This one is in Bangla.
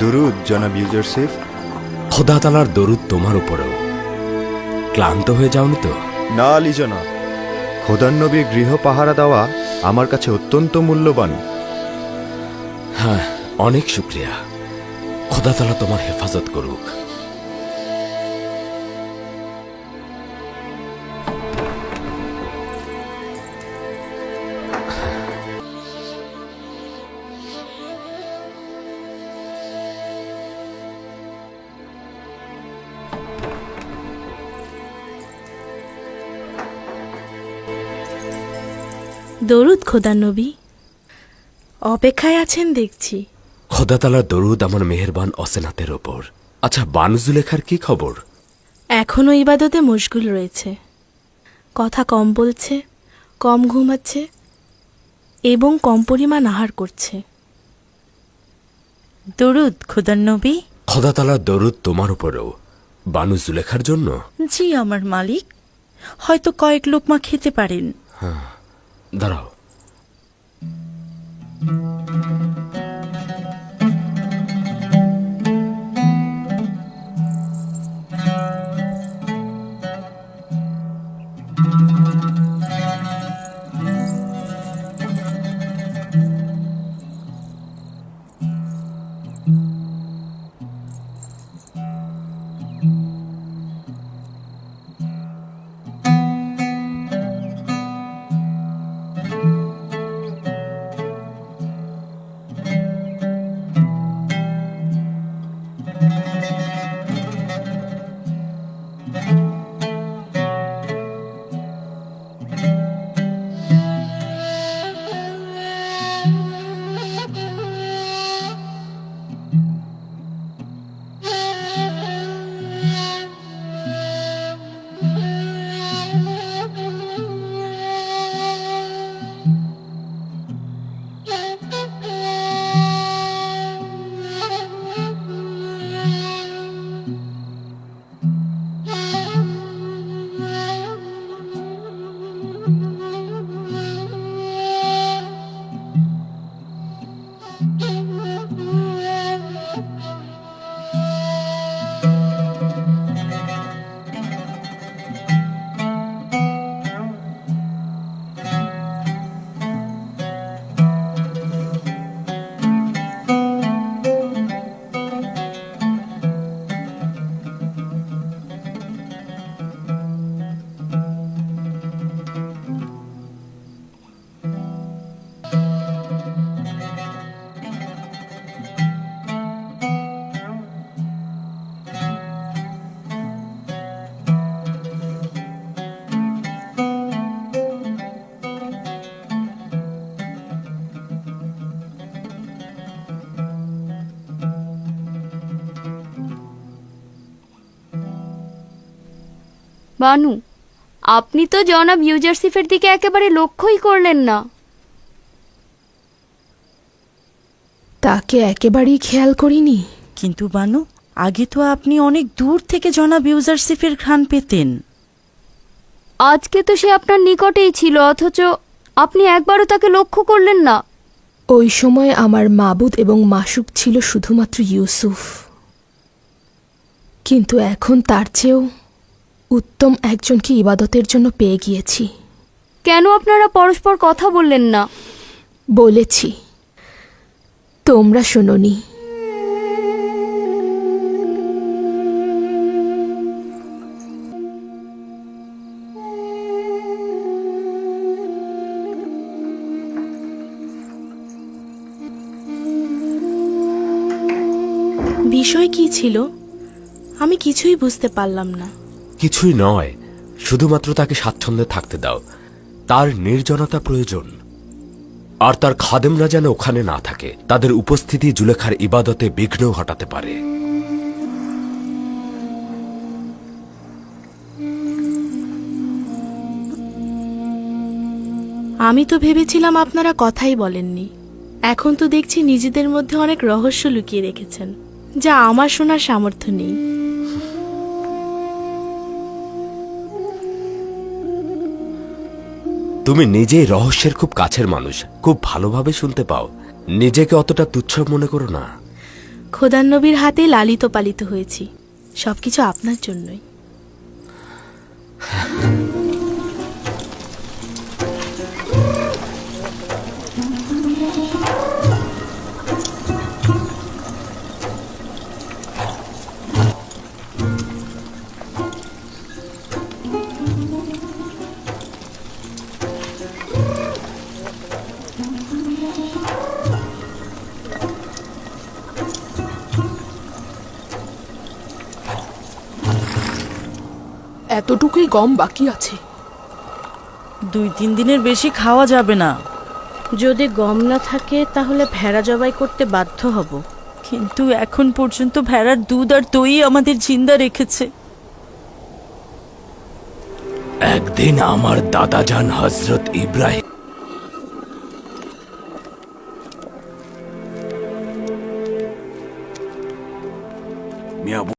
দুরুদ জনাব ইউজারসিফ খোদা তালার দরুদ তোমার উপরেও। ক্লান্ত হয়ে যাওনি তো? না আলী জনাব খোদার নবীর গৃহ পাহারা দেওয়া আমার কাছে অত্যন্ত মূল্যবান। হ্যাঁ অনেক শুক্রিয়া। খোদা তালা তোমার হেফাজত করুক। দরুদ খোদা নবী। অপেক্ষায় আছেন দেখছি। খোদাতালার দরুদ আমার মেহেরবান অসেনাতের ওপর। আচ্ছা বানুজুলেখার কি খবর? এখনও ইবাদতে মশগুল রয়েছে। কথা কম বলছে কম ঘুমাচ্ছে এবং কম পরিমাণ আহার করছে। দরুদ খোদার নবী। খোদাতালার দরুদ তোমার উপরেও। বানুজুলেখার জন্য? জি আমার মালিক। হয়তো কয়েক লোকমা খেতে পারেন। धरो Mm-hmm. বানু আপনি তো জনাব ইউজারসিফের দিকে একেবারে লক্ষ্যই করলেন না। তাকে একেবারেই খেয়াল করিনি। কিন্তু বানু আগে তো আপনি অনেক দূর থেকে জনাব ইউজারসিফের ঘ্রাণ পেতেন। আজকে তো সে আপনার নিকটেই ছিল অথচ আপনি একবারও তাকে লক্ষ্য করলেন না। ওই সময় আমার মাবুদ এবং মাসুক ছিল শুধুমাত্র ইউসুফ। কিন্তু এখন তার চেয়েও উত্তম একজনকে ইবাদতের জন্য পেয়ে গিয়েছি। কেন আপনারা পরস্পর কথা বললেন না? বলেছি তোমরা শোনোনি। বিষয় কি ছিল? আমি কিছুই বুঝতে পারলাম না। কিছুই নয়, শুধুমাত্র তাকে স্বাচ্ছন্দ্যে থাকতে দাও। তার নির্জনতা প্রয়োজন। আর তার খাদেমরা যেন ওখানে না থাকে, তাদের উপস্থিতি জুলেখার ইবাদতে বিঘ্ন ঘটাতে পারে। আমি তো ভেবেছিলাম আপনারা কথাই বলেননি। এখন তো দেখছি নিজেদের মধ্যে অনেক রহস্য লুকিয়ে রেখেছেন, যা আমার শোনার সামর্থ্য নেই। তুমি নিজেই রহস্যের খুব কাছের মানুষ। খুব ভালোভাবে শুনতে পাও। নিজেকে অতটা তুচ্ছ মনে করো না। খোদান নবীর হাতে লালিত পালিত হয়েছি। সবকিছু আপনার জন্যই। এতটুকুই গম বাকি আছে। দুই তিন দিনের বেশি খাওয়া যাবে না। যদি গম না থাকে তাহলে ভেড়া জবাই করতে বাধ্য হব। কিন্তু এখন পর্যন্ত ভেড়ার দুধ আর দই আমাদের জিন্দা রেখেছে। একদিন আমার দাদাজান হজরত ইব্রাহিম